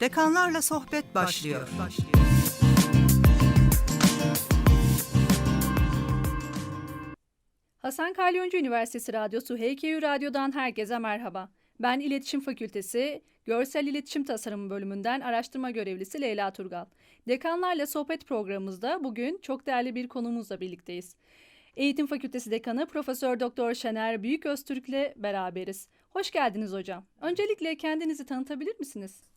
Dekanlarla sohbet başlıyor. Hasan Kalyoncu Üniversitesi Radyosu HKÜ Radyo'dan herkese merhaba. Ben İletişim Fakültesi Görsel İletişim Tasarımı bölümünden araştırma görevlisi Leyla Turgal. Dekanlarla sohbet programımızda bugün çok değerli bir konuğumuzla birlikteyiz. Eğitim Fakültesi Dekanı Profesör Doktor Şener Büyüköztürk'le beraberiz. Hoş geldiniz hocam. Öncelikle kendinizi tanıtabilir misiniz?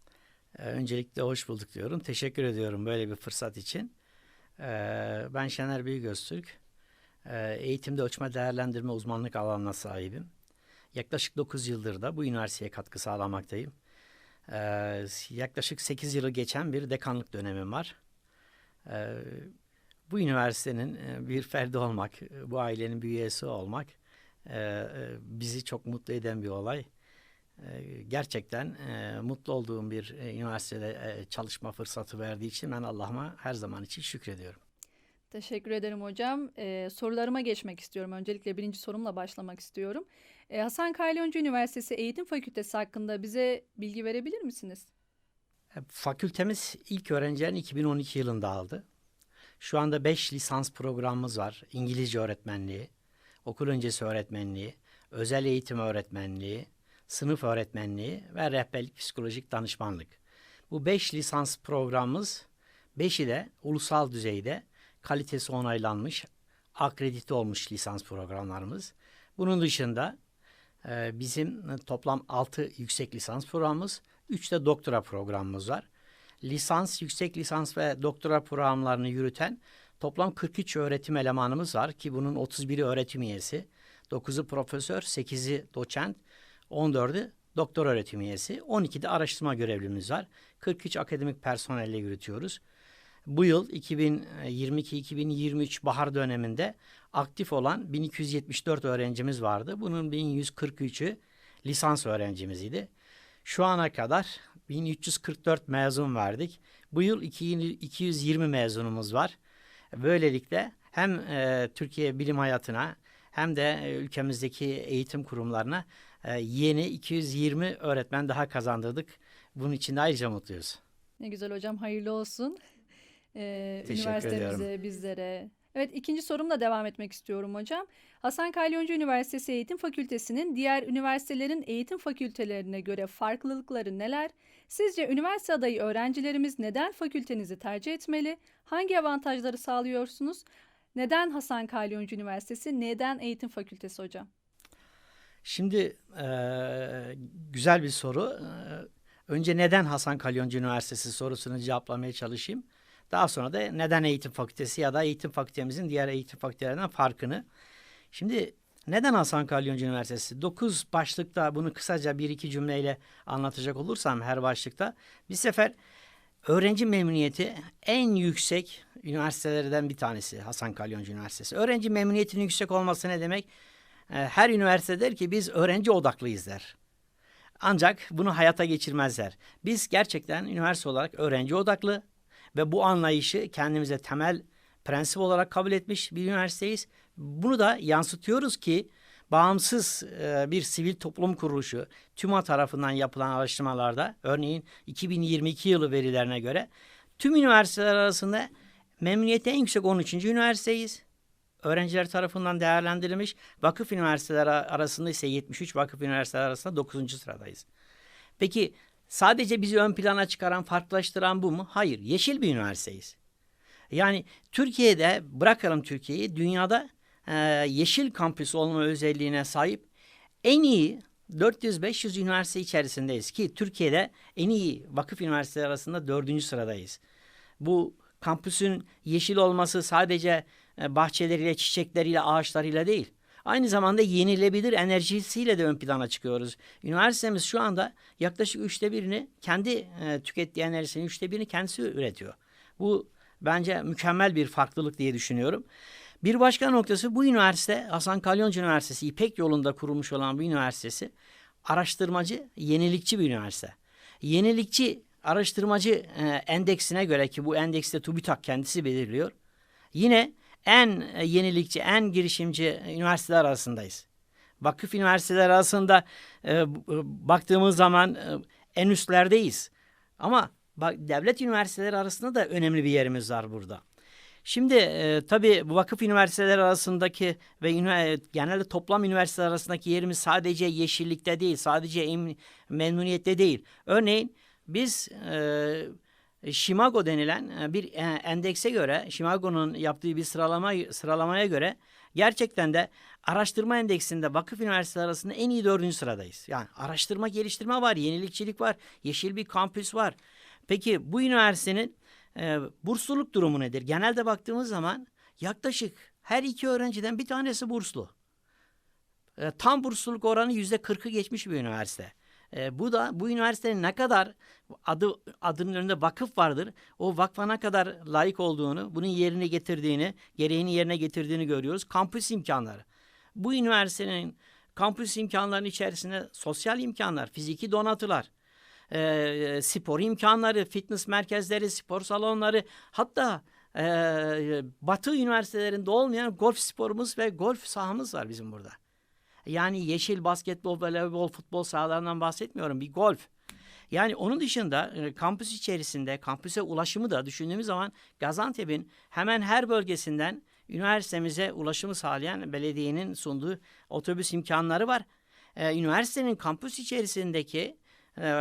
Ee, Öncelikle hoş bulduk diyorum. Teşekkür ediyorum böyle bir fırsat için. Ee, Ben Şener Büyüköztürk. Ee, Eğitimde ölçme değerlendirme uzmanlık alanına sahibim. Yaklaşık 9 yıldır da bu üniversiteye katkı sağlamaktayım. Yaklaşık 8 yılı geçen bir dekanlık dönemim var. Bu üniversitenin e, bir ferdi olmak, bu ailenin bir üyesi olmak e, e, bizi çok mutlu eden bir olay. Ee, gerçekten e, mutlu olduğum bir e, üniversitede e, çalışma fırsatı verdiği için ben Allah'ıma her zaman için şükrediyorum. Teşekkür ederim hocam. Ee, sorularıma geçmek istiyorum. Öncelikle birinci sorumla başlamak istiyorum. Ee, Hasan Kalyoncu Üniversitesi Eğitim Fakültesi hakkında bize bilgi verebilir misiniz? E, Fakültemiz ilk öğrencilerini 2012 yılında aldı. Şu anda 5 lisans programımız var. İngilizce öğretmenliği, okul öncesi öğretmenliği, özel eğitim öğretmenliği, sınıf öğretmenliği ve rehberlik psikolojik danışmanlık. Bu 5 lisans programımız 5'i de ulusal düzeyde kalitesi onaylanmış, akredite olmuş lisans programlarımız. Bunun dışında e, bizim toplam 6 yüksek lisans programımız, 3 de doktora programımız var. Lisans, yüksek lisans ve doktora programlarını yürüten toplam 43 öğretim elemanımız var ki bunun 31'i öğretim üyesi, 9'u profesör, 8'i doçent, 14'ü doktor öğretim üyesi, 12'de araştırma görevlimiz var. 43 akademik personelle yürütüyoruz. Bu yıl 2022-2023 bahar döneminde aktif olan 1274 öğrencimiz vardı. Bunun 1143'ü lisans öğrencimiziydi. Şu ana kadar 1344 mezun verdik. Bu yıl 220 mezunumuz var. Böylelikle hem e, Türkiye bilim hayatına hem de e, ülkemizdeki eğitim kurumlarına e, yeni 220 öğretmen daha kazandırdık. Bunun için de ayrıca mutluyuz. Ne güzel hocam, hayırlı olsun. Ee, Teşekkür üniversitemize, ediyorum. bizlere. Evet, ikinci sorumla devam etmek istiyorum hocam. Hasan Kalyoncu Üniversitesi Eğitim Fakültesi'nin diğer üniversitelerin eğitim fakültelerine göre farklılıkları neler? Sizce üniversite adayı öğrencilerimiz neden fakültenizi tercih etmeli? Hangi avantajları sağlıyorsunuz? Neden Hasan Kalyoncu Üniversitesi, neden Eğitim Fakültesi hocam? Şimdi eee, güzel bir soru. Önce neden Hasan Kalyoncu Üniversitesi sorusunu cevaplamaya çalışayım. Daha sonra da neden eğitim fakültesi ya da eğitim fakültemizin diğer eğitim fakültelerinden farkını. Şimdi neden Hasan Kalyoncu Üniversitesi? Dokuz başlıkta bunu kısaca bir iki cümleyle anlatacak olursam her başlıkta bir sefer öğrenci memnuniyeti en yüksek üniversitelerden bir tanesi Hasan Kalyoncu Üniversitesi. Öğrenci memnuniyetinin yüksek olması ne demek? Ee, Her üniversite der ki biz öğrenci odaklıyız der. Ancak bunu hayata geçirmezler. Biz gerçekten üniversite olarak öğrenci odaklı ve bu anlayışı kendimize temel prensip olarak kabul etmiş bir üniversiteyiz. Bunu da yansıtıyoruz ki bağımsız e, bir sivil toplum kuruluşu TÜMA tarafından yapılan araştırmalarda örneğin 2022 yılı verilerine göre tüm üniversiteler arasında memnuniyeti en yüksek 13. üniversiteyiz. Öğrenciler tarafından değerlendirilmiş. Vakıf üniversiteleri arasında ise 73 vakıf üniversiteler arasında 9. sıradayız. Peki sadece bizi ön plana çıkaran, farklılaştıran bu mu? Hayır. Yeşil bir üniversiteyiz. Yani Türkiye'de bırakalım Türkiye'yi dünyada e, yeşil kampüs olma özelliğine sahip en iyi 400-500 üniversite içerisindeyiz ki Türkiye'de en iyi vakıf üniversiteleri arasında dördüncü sıradayız. Bu kampüsün yeşil olması sadece e, bahçeleriyle, çiçekleriyle, ağaçlarıyla değil. Aynı zamanda yenilebilir enerjisiyle de ön plana çıkıyoruz. Üniversitemiz şu anda yaklaşık üçte birini kendi e, tükettiği enerjisinin üçte birini kendisi üretiyor. Bu bence mükemmel bir farklılık diye düşünüyorum. Bir başka noktası bu üniversite Hasan Kalyoncu Üniversitesi İpek yolunda kurulmuş olan bu üniversitesi araştırmacı, yenilikçi bir üniversite. Yenilikçi araştırmacı e, endeksine göre ki bu endekste TÜBİTAK kendisi belirliyor. Yine en e, yenilikçi, en girişimci üniversiteler arasındayız. Vakıf üniversiteler arasında e, b- baktığımız zaman e, en üstlerdeyiz. Ama bak devlet üniversiteleri arasında da önemli bir yerimiz var burada. Şimdi e, tabii vakıf üniversiteleri arasındaki ve genelde toplam üniversiteler arasındaki yerimiz sadece yeşillikte değil, sadece em- memnuniyette değil. Örneğin biz e, Shimago denilen bir endekse göre, Shimago'nun yaptığı bir sıralama sıralamaya göre gerçekten de araştırma endeksinde vakıf üniversiteleri arasında en iyi dördüncü sıradayız. Yani araştırma geliştirme var, yenilikçilik var, yeşil bir kampüs var. Peki bu üniversitenin e, bursluluk durumu nedir? Genelde baktığımız zaman yaklaşık her iki öğrenciden bir tanesi burslu. E, tam bursluluk oranı yüzde kırkı geçmiş bir üniversite. E, bu da bu üniversitenin ne kadar adı adının önünde vakıf vardır. O vakfa ne kadar layık olduğunu, bunun yerine getirdiğini, gereğini yerine getirdiğini görüyoruz. Kampüs imkanları. Bu üniversitenin kampüs imkanlarının içerisinde sosyal imkanlar, fiziki donatılar, e, spor imkanları, fitness merkezleri, spor salonları, hatta e, Batı üniversitelerinde olmayan golf sporumuz ve golf sahamız var bizim burada. Yani yeşil basketbol, voleybol, futbol sahalarından bahsetmiyorum. Bir golf. Yani onun dışında kampüs içerisinde kampüse ulaşımı da düşündüğümüz zaman Gaziantep'in hemen her bölgesinden üniversitemize ulaşımı sağlayan belediyenin sunduğu otobüs imkanları var. Ee, üniversitenin kampüs içerisindeki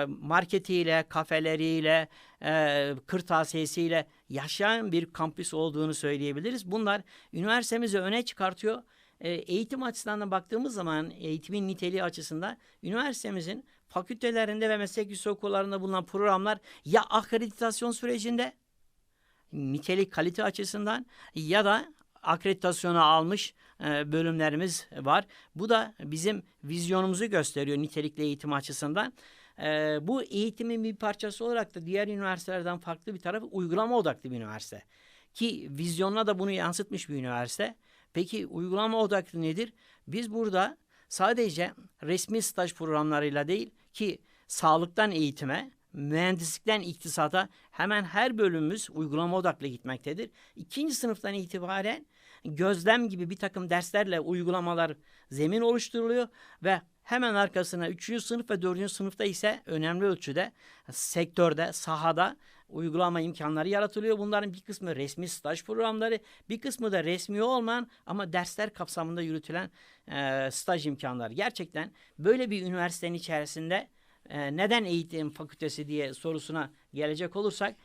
marketiyle, kafeleriyle, e, kırtasiyesiyle yaşayan bir kampüs olduğunu söyleyebiliriz. Bunlar üniversitemizi öne çıkartıyor. E, eğitim açısından da baktığımız zaman eğitimin niteliği açısından üniversitemizin fakültelerinde ve meslek yüksekokullarında bulunan programlar ya akreditasyon sürecinde nitelik kalite açısından ya da akreditasyonu almış e, bölümlerimiz var. Bu da bizim vizyonumuzu gösteriyor nitelikli eğitim açısından. E, bu eğitimin bir parçası olarak da diğer üniversitelerden farklı bir tarafı uygulama odaklı bir üniversite. Ki vizyonuna da bunu yansıtmış bir üniversite. Peki uygulama odaklı nedir? Biz burada sadece resmi staj programlarıyla değil ki sağlıktan eğitime, mühendislikten iktisata hemen her bölümümüz uygulama odaklı gitmektedir. İkinci sınıftan itibaren gözlem gibi bir takım derslerle uygulamalar zemin oluşturuluyor ve hemen arkasına üçüncü sınıf ve dördüncü sınıfta ise önemli ölçüde sektörde, sahada uygulama imkanları yaratılıyor. Bunların bir kısmı resmi staj programları, bir kısmı da resmi olmayan ama dersler kapsamında yürütülen e, staj imkanları. Gerçekten böyle bir üniversitenin içerisinde e, neden eğitim fakültesi diye sorusuna gelecek olursak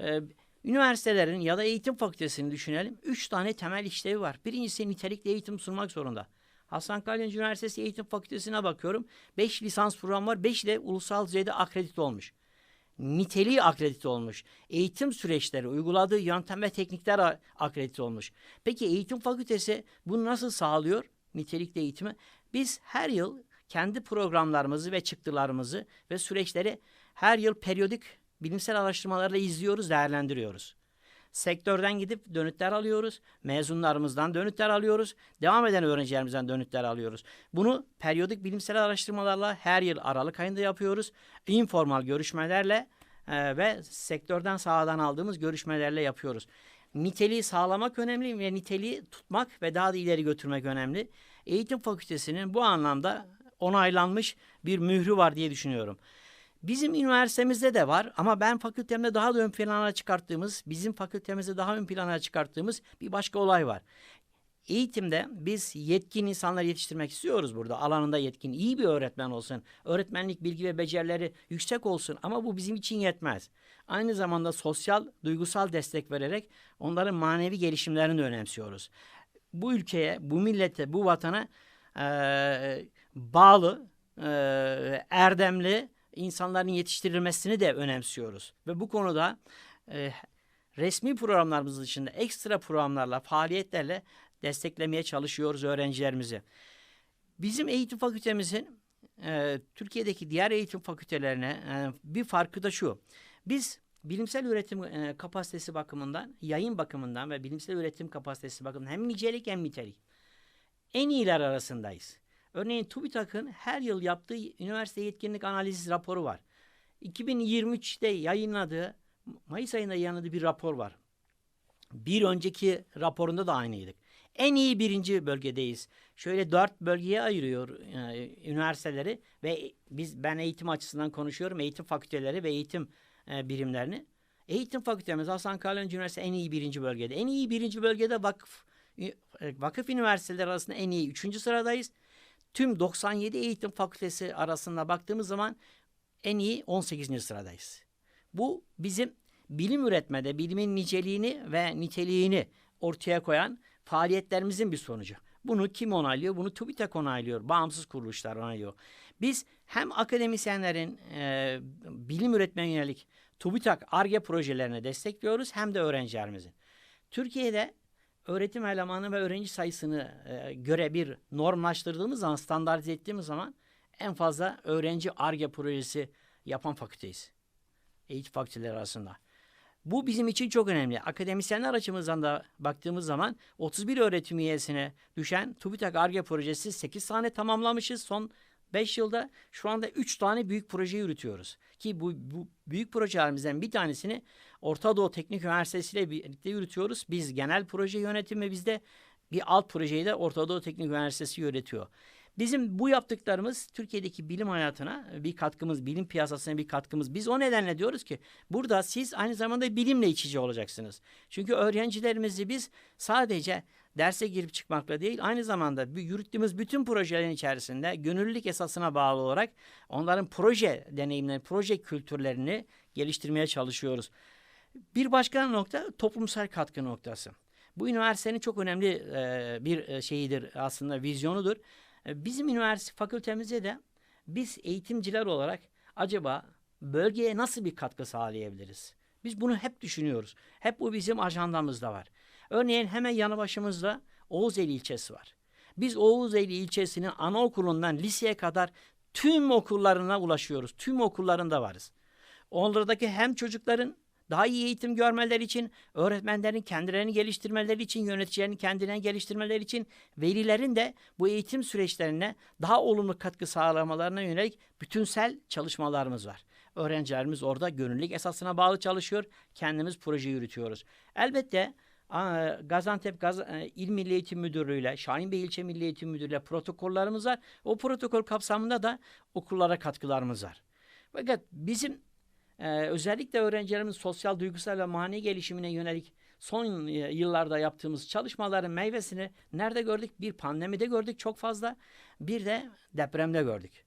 e, üniversitelerin ya da eğitim fakültesini düşünelim. Üç tane temel işlevi var. Birincisi nitelikli eğitim sunmak zorunda. Hasan Kalyancı Üniversitesi Eğitim Fakültesine bakıyorum. Beş lisans programı var. Beş de ulusal düzeyde akredite olmuş. Niteliği akredite olmuş. Eğitim süreçleri, uyguladığı yöntem ve teknikler akredite olmuş. Peki eğitim fakültesi bunu nasıl sağlıyor? Nitelikli eğitimi. Biz her yıl kendi programlarımızı ve çıktılarımızı ve süreçleri her yıl periyodik bilimsel araştırmalarla izliyoruz, değerlendiriyoruz. Sektörden gidip dönütler alıyoruz. Mezunlarımızdan dönütler alıyoruz. Devam eden öğrencilerimizden dönütler alıyoruz. Bunu periyodik bilimsel araştırmalarla her yıl Aralık ayında yapıyoruz. Informal görüşmelerle e, ve sektörden sahadan aldığımız görüşmelerle yapıyoruz. Niteliği sağlamak önemli ve niteliği tutmak ve daha da ileri götürmek önemli. Eğitim fakültesinin bu anlamda onaylanmış bir mührü var diye düşünüyorum. Bizim üniversitemizde de var ama ben fakültemde daha da ön plana çıkarttığımız, bizim fakültemizde daha ön plana çıkarttığımız bir başka olay var. Eğitimde biz yetkin insanlar yetiştirmek istiyoruz burada. Alanında yetkin, iyi bir öğretmen olsun. Öğretmenlik bilgi ve becerileri yüksek olsun ama bu bizim için yetmez. Aynı zamanda sosyal, duygusal destek vererek onların manevi gelişimlerini de önemsiyoruz. Bu ülkeye, bu millete, bu vatana eee, bağlı, eee, erdemli insanların yetiştirilmesini de önemsiyoruz. Ve bu konuda e, resmi programlarımız dışında ekstra programlarla, faaliyetlerle desteklemeye çalışıyoruz öğrencilerimizi. Bizim eğitim fakültemizin e, Türkiye'deki diğer eğitim fakültelerine e, bir farkı da şu. Biz bilimsel üretim e, kapasitesi bakımından, yayın bakımından ve bilimsel üretim kapasitesi bakımından hem nicelik hem nitelik en iyiler arasındayız. Örneğin TÜBİTAK'ın her yıl yaptığı üniversite yetkinlik analiz raporu var. 2023'te yayınladığı, Mayıs ayında yayınladığı bir rapor var. Bir önceki raporunda da aynıydık. En iyi birinci bölgedeyiz. Şöyle dört bölgeye ayırıyor e, üniversiteleri ve biz ben eğitim açısından konuşuyorum. Eğitim fakülteleri ve eğitim e, birimlerini. Eğitim fakültemiz Hasan Kalyoncu Üniversitesi en iyi birinci bölgede. En iyi birinci bölgede vakıf e, vakıf üniversiteleri arasında en iyi üçüncü sıradayız. Tüm 97 eğitim fakültesi arasında baktığımız zaman en iyi 18. sıradayız. Bu bizim bilim üretmede bilimin niceliğini ve niteliğini ortaya koyan faaliyetlerimizin bir sonucu. Bunu kim onaylıyor? Bunu TÜBİTAK onaylıyor. Bağımsız kuruluşlar onaylıyor. Biz hem akademisyenlerin e, bilim üretmeye yönelik TÜBİTAK ARGE projelerini destekliyoruz hem de öğrencilerimizin. Türkiye'de öğretim elemanı ve öğrenci sayısını e, göre bir normlaştırdığımız zaman, standartize ettiğimiz zaman en fazla öğrenci ARGE projesi yapan fakülteyiz. Eğitim fakülteleri arasında. Bu bizim için çok önemli. Akademisyenler açımızdan da baktığımız zaman 31 öğretim üyesine düşen TÜBİTAK ARGE projesi 8 tane tamamlamışız. Son 5 yılda şu anda 3 tane büyük proje yürütüyoruz. Ki bu, bu büyük projelerimizden bir tanesini Orta Doğu Teknik Üniversitesi ile birlikte yürütüyoruz. Biz genel proje yönetimi bizde bir alt projeyi de Orta Doğu Teknik Üniversitesi yönetiyor. Bizim bu yaptıklarımız Türkiye'deki bilim hayatına bir katkımız, bilim piyasasına bir katkımız. Biz o nedenle diyoruz ki burada siz aynı zamanda bilimle iç içe olacaksınız. Çünkü öğrencilerimizi biz sadece derse girip çıkmakla değil aynı zamanda yürüttüğümüz bütün projelerin içerisinde gönüllülük esasına bağlı olarak onların proje deneyimlerini, proje kültürlerini geliştirmeye çalışıyoruz. Bir başka nokta toplumsal katkı noktası. Bu üniversitenin çok önemli e, bir şeyidir aslında vizyonudur. E, Bizim üniversite fakültemizde de biz eğitimciler olarak acaba bölgeye nasıl bir katkı sağlayabiliriz? Biz bunu hep düşünüyoruz. Hep bu bizim ajandamızda var. Örneğin hemen yanı başımızda Oğuzeli ilçesi var. Biz Oğuzeli ilçesinin anaokulundan liseye kadar tüm okullarına ulaşıyoruz. Tüm okullarında varız. Onlardaki hem çocukların daha iyi eğitim görmeleri için, öğretmenlerin kendilerini geliştirmeleri için, yöneticilerin kendilerini geliştirmeleri için, velilerin de bu eğitim süreçlerine daha olumlu katkı sağlamalarına yönelik bütünsel çalışmalarımız var. Öğrencilerimiz orada gönüllülük esasına bağlı çalışıyor, kendimiz proje yürütüyoruz. Elbette Gaziantep Gaz e, İl Milli Eğitim Müdürlüğü ile Şahinbey İlçe Milli Eğitim Müdürlüğü ile protokollarımız var. O protokol kapsamında da okullara katkılarımız var. Fakat bizim ee, özellikle öğrencilerimiz sosyal, duygusal ve manevi gelişimine yönelik son e, yıllarda yaptığımız çalışmaların meyvesini nerede gördük? Bir pandemide gördük çok fazla. Bir de depremde gördük.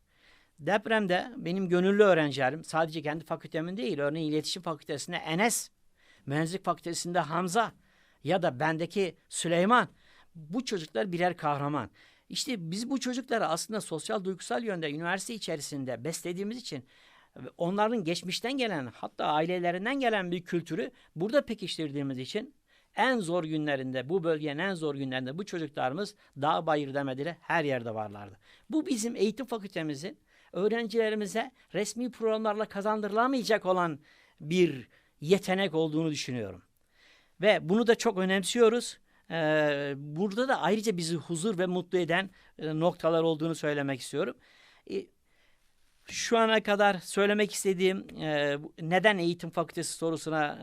Depremde benim gönüllü öğrencilerim sadece kendi fakültemin değil, örneğin iletişim fakültesinde Enes, mühendislik fakültesinde Hamza ya da bendeki Süleyman. Bu çocuklar birer kahraman. İşte biz bu çocukları aslında sosyal duygusal yönde üniversite içerisinde beslediğimiz için onların geçmişten gelen hatta ailelerinden gelen bir kültürü burada pekiştirdiğimiz için en zor günlerinde bu bölgenin en zor günlerinde bu çocuklarımız dağ bayır demediler her yerde varlardı. Bu bizim eğitim fakültemizin öğrencilerimize resmi programlarla kazandırılamayacak olan bir yetenek olduğunu düşünüyorum. Ve bunu da çok önemsiyoruz. Ee, burada da ayrıca bizi huzur ve mutlu eden e, noktalar olduğunu söylemek istiyorum. E, şu ana kadar söylemek istediğim e, neden eğitim fakültesi sorusuna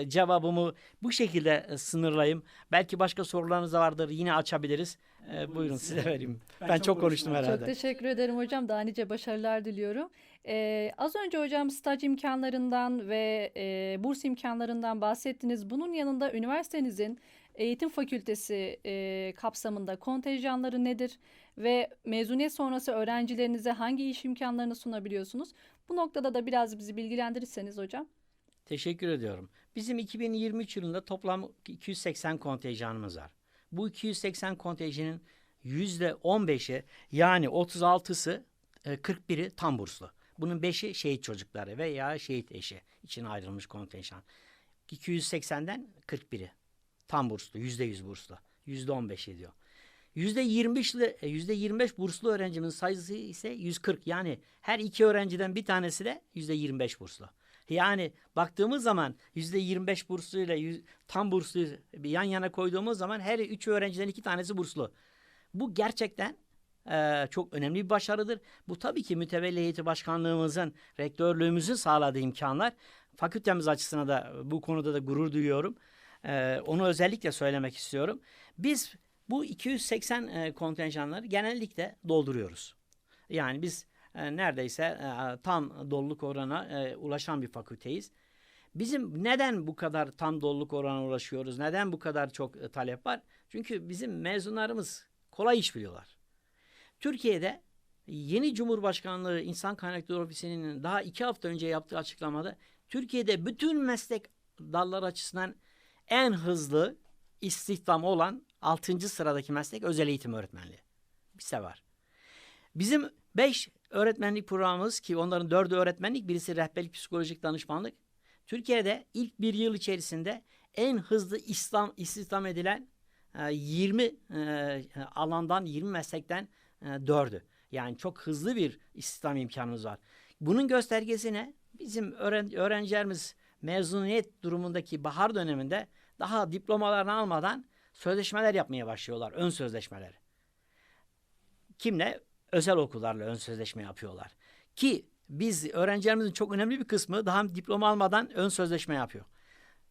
e, cevabımı bu şekilde e, sınırlayayım. Belki başka sorularınız da vardır yine açabiliriz. E, buyurun size vereyim. Ben, çok, konuştum herhalde. Çok teşekkür ederim hocam. Daha nice başarılar diliyorum. Ee, az önce hocam staj imkanlarından ve e, burs imkanlarından bahsettiniz. Bunun yanında üniversitenizin eğitim fakültesi e, kapsamında kontenjanları nedir ve mezuniyet sonrası öğrencilerinize hangi iş imkanlarını sunabiliyorsunuz? Bu noktada da biraz bizi bilgilendirirseniz hocam. Teşekkür ediyorum. Bizim 2023 yılında toplam 280 kontenjanımız var. Bu 280 kontenjanın %15'i yani 36'sı e, 41'i tam burslu. Bunun 5'i şehit çocukları veya şehit eşi için ayrılmış kontenjan. 280'den 41'i tam burslu, %100 burslu. %15 ediyor. %25'li %25 burslu öğrencimin sayısı ise 140. Yani her iki öğrenciden bir tanesi de %25 burslu. Yani baktığımız zaman %25 bursluyla yüz- tam burslu yan yana koyduğumuz zaman her üç öğrenciden iki tanesi burslu. Bu gerçekten eee, çok önemli bir başarıdır. Bu tabii ki mütevelli heyeti başkanlığımızın, rektörlüğümüzün sağladığı imkanlar. Fakültemiz açısından da bu konuda da gurur duyuyorum. Eee, onu özellikle söylemek istiyorum. Biz bu 280 e, kontenjanları genellikle dolduruyoruz. Yani biz e, neredeyse e, tam doluluk oranına e, ulaşan bir fakülteyiz. Bizim neden bu kadar tam doluluk oranına ulaşıyoruz? Neden bu kadar çok e, talep var? Çünkü bizim mezunlarımız kolay iş biliyorlar. Türkiye'de yeni Cumhurbaşkanlığı İnsan Kaynakları Ofisi'nin daha iki hafta önce yaptığı açıklamada Türkiye'de bütün meslek dalları açısından en hızlı istihdam olan 6. sıradaki meslek özel eğitim öğretmenliği. Bizde var. Bizim 5 öğretmenlik programımız ki onların 4'ü öğretmenlik, birisi rehberlik psikolojik danışmanlık. Türkiye'de ilk bir yıl içerisinde en hızlı İslam istihdam edilen e, 20 e, alandan 20 meslekten e, 4'ü. Yani çok hızlı bir istihdam imkanımız var. Bunun göstergesi ne? Bizim öğren öğrencilerimiz mezuniyet durumundaki bahar döneminde daha diplomalarını almadan sözleşmeler yapmaya başlıyorlar. Ön sözleşmeler. Kimle? Özel okullarla ön sözleşme yapıyorlar. Ki biz öğrencilerimizin çok önemli bir kısmı daha diploma almadan ön sözleşme yapıyor.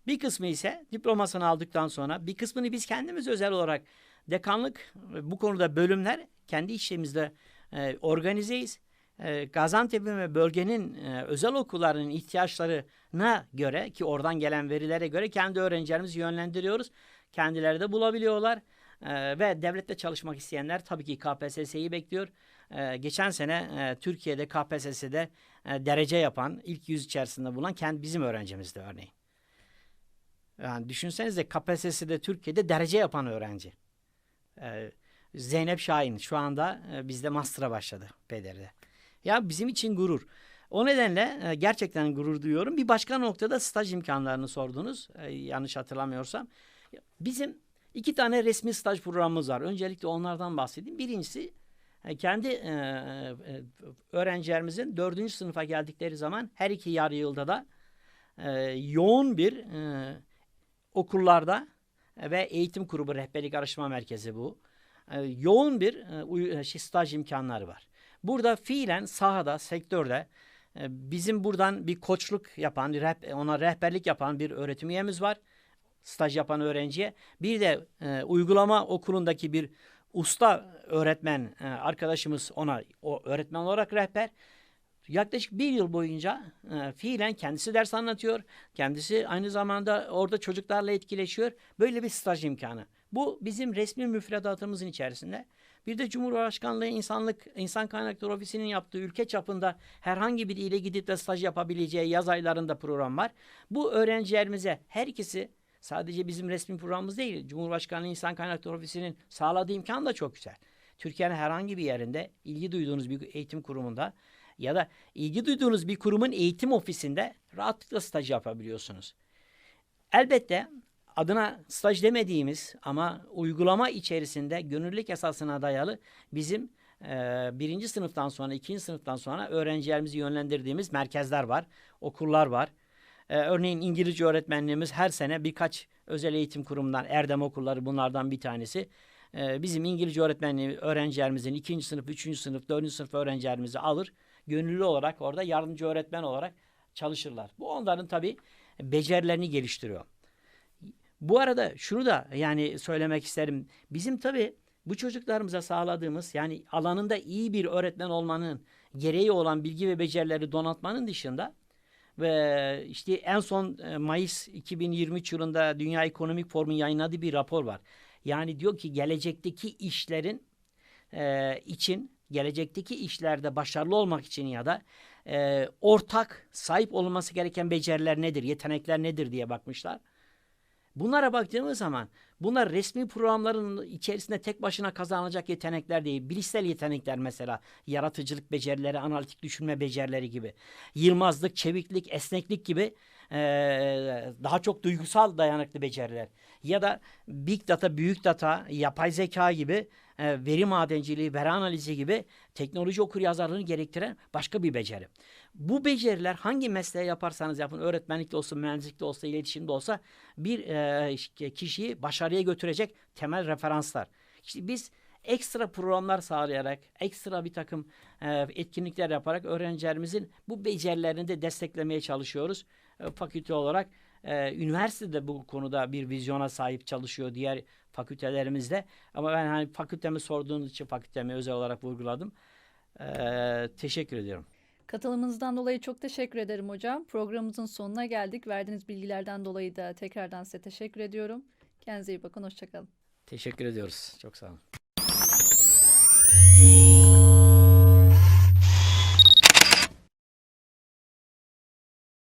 Bir kısmı ise diplomasını aldıktan sonra bir kısmını biz kendimiz özel olarak dekanlık bu konuda bölümler kendi işimizde e, organizeyiz. E, Gaziantep'in ve bölgenin e, özel okullarının ihtiyaçlarına göre ki oradan gelen verilere göre kendi öğrencilerimizi yönlendiriyoruz. Kendileri de bulabiliyorlar. E, ve devlette çalışmak isteyenler tabii ki KPSS'yi bekliyor. E, geçen sene e, Türkiye'de KPSS'de e, derece yapan ilk yüz içerisinde bulunan kendi bizim öğrencimizdi örneğin. Yani düşünsenize KPSS'de Türkiye'de derece yapan öğrenci. Zeynep Şahin şu anda bizde master'a başladı PDR'de. Ya bizim için gurur. O nedenle e, gerçekten gurur duyuyorum. Bir başka noktada staj imkanlarını sordunuz. E, yanlış hatırlamıyorsam. Bizim iki tane resmi staj programımız var. Öncelikle onlardan bahsedeyim. Birincisi e, kendi öğrencilerimizin dördüncü sınıfa geldikleri zaman her iki yarı yılda da yoğun bir okullarda ve eğitim kurumu rehberlik araştırma merkezi bu. Yoğun bir şey, staj imkanları var. Burada fiilen sahada, sektörde e, bizim buradan bir koçluk yapan, ona rehberlik yapan bir öğretim üyemiz var. Staj yapan öğrenciye. Bir de e, uygulama okulundaki bir usta öğretmen e, arkadaşımız ona o öğretmen olarak rehber. Yaklaşık bir yıl boyunca e, fiilen kendisi ders anlatıyor. Kendisi aynı zamanda orada çocuklarla etkileşiyor. Böyle bir staj imkanı. Bu bizim resmi müfredatımızın içerisinde. Bir de Cumhurbaşkanlığı İnsanlık İnsan Kaynakları Ofisi'nin yaptığı ülke çapında herhangi bir ile gidip de staj yapabileceği yaz aylarında program var. Bu öğrencilerimize her ikisi sadece bizim resmi programımız değil. Cumhurbaşkanlığı İnsan Kaynakları Ofisi'nin sağladığı imkan da çok güzel. Türkiye'nin herhangi bir yerinde ilgi duyduğunuz bir eğitim kurumunda ya da ilgi duyduğunuz bir kurumun eğitim ofisinde rahatlıkla staj yapabiliyorsunuz. Elbette adına staj demediğimiz ama uygulama içerisinde gönüllülük esasına dayalı bizim e, birinci sınıftan sonra, ikinci sınıftan sonra öğrencilerimizi yönlendirdiğimiz merkezler var, okullar var. E, örneğin İngilizce öğretmenliğimiz her sene birkaç özel eğitim kurumundan, Erdem okulları bunlardan bir tanesi. E, bizim İngilizce öğretmenliği öğrencilerimizin ikinci sınıf, üçüncü sınıf, dördüncü sınıf öğrencilerimizi alır. Gönüllü olarak orada yardımcı öğretmen olarak çalışırlar. Bu onların tabii becerilerini geliştiriyor. Bu arada şunu da yani söylemek isterim. Bizim tabii bu çocuklarımıza sağladığımız yani alanında iyi bir öğretmen olmanın gereği olan bilgi ve becerileri donatmanın dışında ve işte en son e, Mayıs 2023 yılında Dünya Ekonomik Forum'un yayınladığı bir rapor var. Yani diyor ki gelecekteki işlerin e, için gelecekteki işlerde başarılı olmak için ya da e, ortak sahip olması gereken beceriler nedir, yetenekler nedir diye bakmışlar. Bunlara baktığımız zaman bunlar resmi programların içerisinde tek başına kazanılacak yetenekler değil. Bilişsel yetenekler mesela yaratıcılık becerileri, analitik düşünme becerileri gibi. Yılmazlık, çeviklik, esneklik gibi eee, daha çok duygusal dayanıklı beceriler. Ya da big data, büyük data, yapay zeka gibi e, veri madenciliği, veri analizi gibi teknoloji okur yazarlığını gerektiren başka bir beceri. Bu beceriler hangi mesleği yaparsanız yapın, öğretmenlikte olsun, mühendislikte olsa, iletişimde olsa bir e, kişiyi başarıya götürecek temel referanslar. İşte biz ekstra programlar sağlayarak, ekstra bir takım e, etkinlikler yaparak öğrencilerimizin bu becerilerini de desteklemeye çalışıyoruz. E, fakülte olarak e, üniversitede bu konuda bir vizyona sahip çalışıyor diğer fakültelerimizde. Ama ben hani fakültemi sorduğunuz için fakültemi özel olarak vurguladım. Ee, teşekkür ediyorum. Katılımınızdan dolayı çok teşekkür ederim hocam. Programımızın sonuna geldik. Verdiğiniz bilgilerden dolayı da tekrardan size teşekkür ediyorum. Kendinize iyi bakın. Hoşçakalın. Teşekkür ediyoruz. Çok sağ olun.